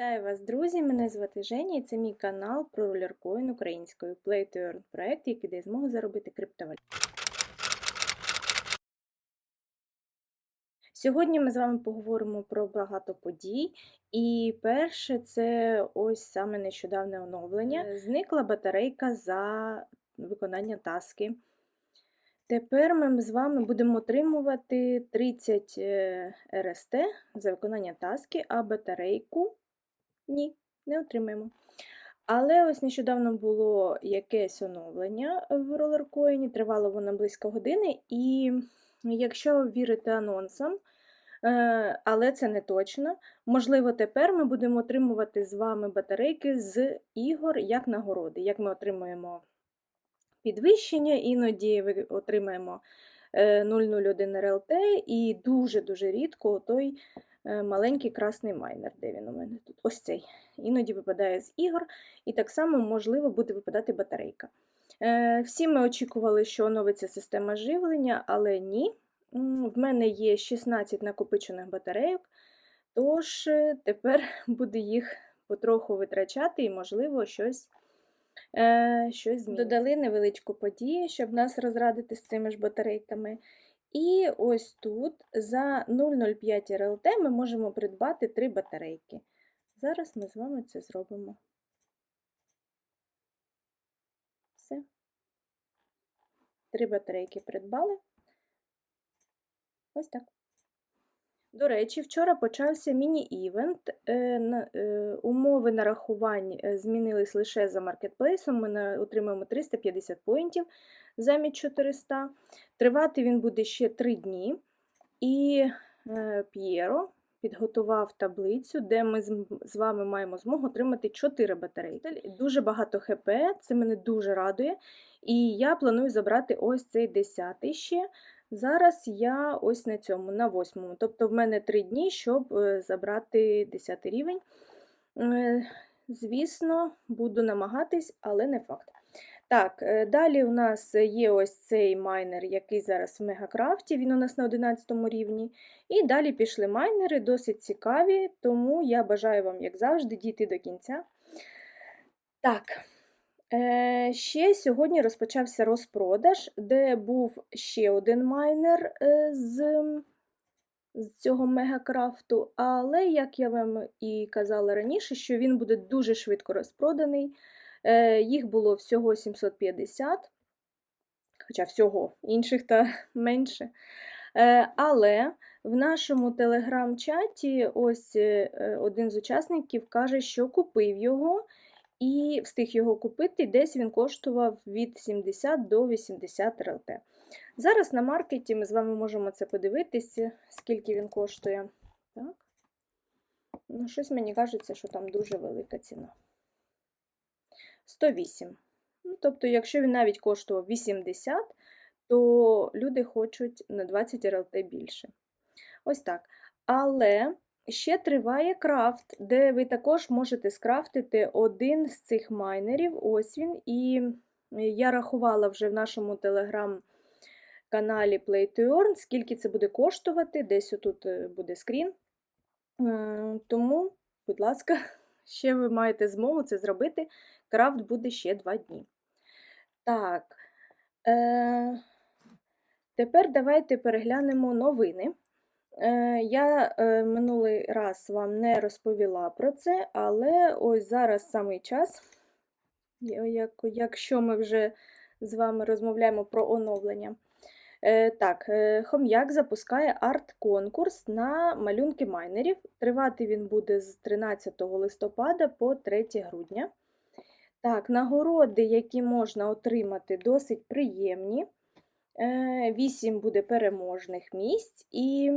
Вітаю вас, друзі! Мене звати Женя і це мій канал про ролеркоін українською Play to Earn проект, який дає змогу заробити криптовалюту. Сьогодні ми з вами поговоримо про багато подій. І перше, це ось саме нещодавне оновлення. Зникла батарейка за виконання таски. Тепер ми з вами будемо отримувати 30 е, РСТ за виконання таски, а батарейку ні, не отримаємо. Але ось нещодавно було якесь оновлення в ролеркоїні, тривало воно близько години, і якщо вірити анонсам, е, але це не точно, можливо, тепер ми будемо отримувати з вами батарейки з ігор як нагороди. Як ми отримуємо підвищення, іноді ви отримаємо е, 001 РЛТ і дуже-дуже рідко той е, маленький красний майнер. Де він у мене тут? Ось цей. Іноді випадає з ігор, і так само, можливо, буде випадати батарейка. Е, Всі ми очікували, що оновиться система живлення, але ні. В мене є 16 накопичених батарейок, тож е, тепер буду їх потроху витрачати і, можливо, щось е, щось зміниться. Додали невеличку подію, щоб нас розрадити з цими ж батарейками. І ось тут за 0,05 РЛТ ми можемо придбати 3 батарейки. Зараз ми з вами це зробимо. Все. Три батарейки придбали. Ось так. До речі, вчора почався міні-івент. Е, е, Умови нарахувань е, змінились лише за маркетплейсом. Ми отримаємо 350 поінтів замість 400. Тривати він буде ще 3 дні. І П'єро підготував таблицю, де ми з вами маємо змогу отримати 4 батарейки. Дуже багато ХП, це мене дуже радує. І я планую забрати ось цей 10 ще. Зараз я ось на цьому, на восьмому. Тобто в мене 3 дні, щоб е, забрати 10 рівень. Е, Звісно, буду намагатись, але не факт. Так, е, далі у нас є ось цей майнер, який зараз в Мегакрафті, він у нас на 11 рівні. І далі пішли майнери, досить цікаві, тому я бажаю вам, як завжди, дійти до кінця. Так, ще сьогодні розпочався розпродаж, де був ще один майнер е, з, з цього мегакрафту, але, як я вам і казала раніше, що він буде дуже швидко розпроданий. Е, Їх було всього 750, хоча всього інших та менше. Е, Але в нашому телеграм-чаті ось е, е, один з учасників каже, що купив його і встиг його купити, десь він коштував від 70 до 80 РЛТ. Зараз на маркеті ми з вами можемо це подивитися, скільки він коштує. Так. Ну, щось мені кажеться, що там дуже велика ціна. 108. Ну, тобто, якщо він навіть коштував 80, то люди хочуть на 20 РЛТ більше. Ось так. Але ще триває крафт, де ви також можете скрафтити один з цих майнерів. Ось він. І я рахувала вже в нашому телеграм-каналі Play to Earn, скільки це буде коштувати. Десь отут е, буде скрін. Тому, будь ласка, ще ви маєте змогу це зробити. Крафт буде ще 2 дні. Так. Е, тепер давайте переглянемо новини. Е, я е, минулий раз вам не розповіла про це, але ось зараз самий час, якщо ми вже з вами розмовляємо про оновлення. Е, так, Хом'як запускає арт-конкурс на малюнки майнерів. Тривати він буде з 13 листопада по 3 грудня. Так, нагороди, які можна отримати, досить приємні. 8 буде переможних місць, і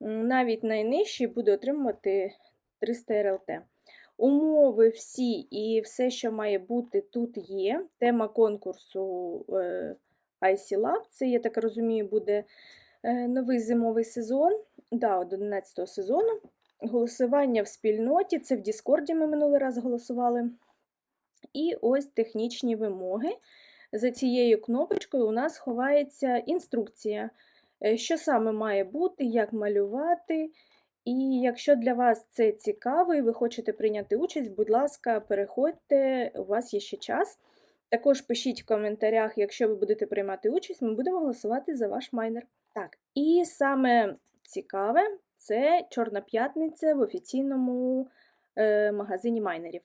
навіть найнижчий буде отримувати 300 РЛТ. Умови всі і все, що має бути, тут є. Тема конкурсу е, IC Lab, це, я так розумію, буде е, новий зимовий сезон, да, от 11 сезону. Голосування в спільноті, це в Діскорді ми минулий раз голосували. І ось технічні вимоги. За цією кнопочкою у нас ховається інструкція, що саме має бути, як малювати. І якщо для вас це цікаво і ви хочете прийняти участь, будь ласка, переходьте, у вас є ще час. Також пишіть в коментарях, якщо ви будете приймати участь, ми будемо голосувати за ваш майнер. Так, і саме цікаве це Чорна п'ятниця в офіційному е, магазині майнерів.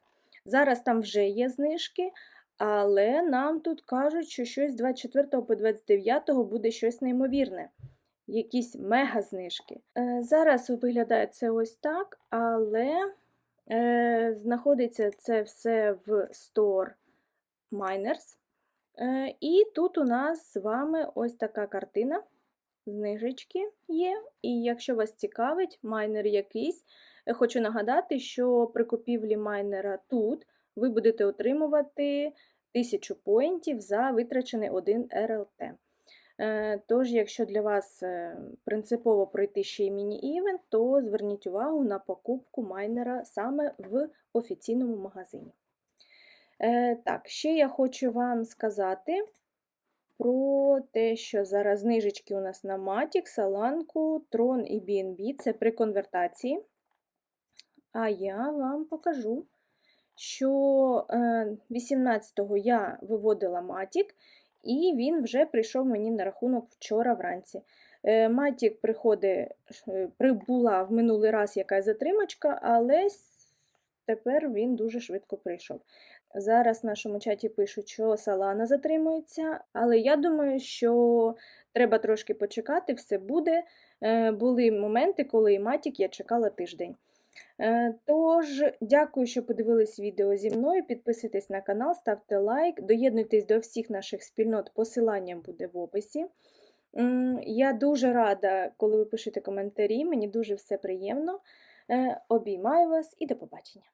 Зараз там вже є знижки, але нам тут кажуть, що щось з 24 по 29 буде щось неймовірне. Якісь мега знижки. Е, зараз виглядає це ось так, але е, знаходиться це все в Store Miners. Е, і тут у нас з вами ось така картина. Знижечки є. І якщо вас цікавить майнер якийсь, хочу нагадати, що при купівлі майнера тут ви будете отримувати 1000 поінтів за витрачений 1 РЛТ. Е, Тож, якщо для вас е, принципово пройти ще й міні-івент, то зверніть увагу на покупку майнера саме в офіційному магазині. Е, Так, ще я хочу вам сказати про те, що зараз знижечки у нас на Matic, Саланку, Tron і BNB це при конвертації. А я вам покажу, що 18-го я виводила Matic, і він вже прийшов мені на рахунок вчора вранці. Е, Matic приходить, е, прибула в минулий раз якась затримочка, але тепер він дуже швидко прийшов. Зараз в нашому чаті пишуть, що Solana затримується, але я думаю, що треба трошки почекати, все буде. Е, Були моменти, коли і Matic я чекала тиждень. Е, Тож, дякую, що подивились відео зі мною. Підписуйтесь на канал, ставте лайк, доєднуйтесь до всіх наших спільнот, посилання буде в описі. Я дуже рада, коли ви пишете коментарі, мені дуже все приємно. Е, Обіймаю вас і до побачення!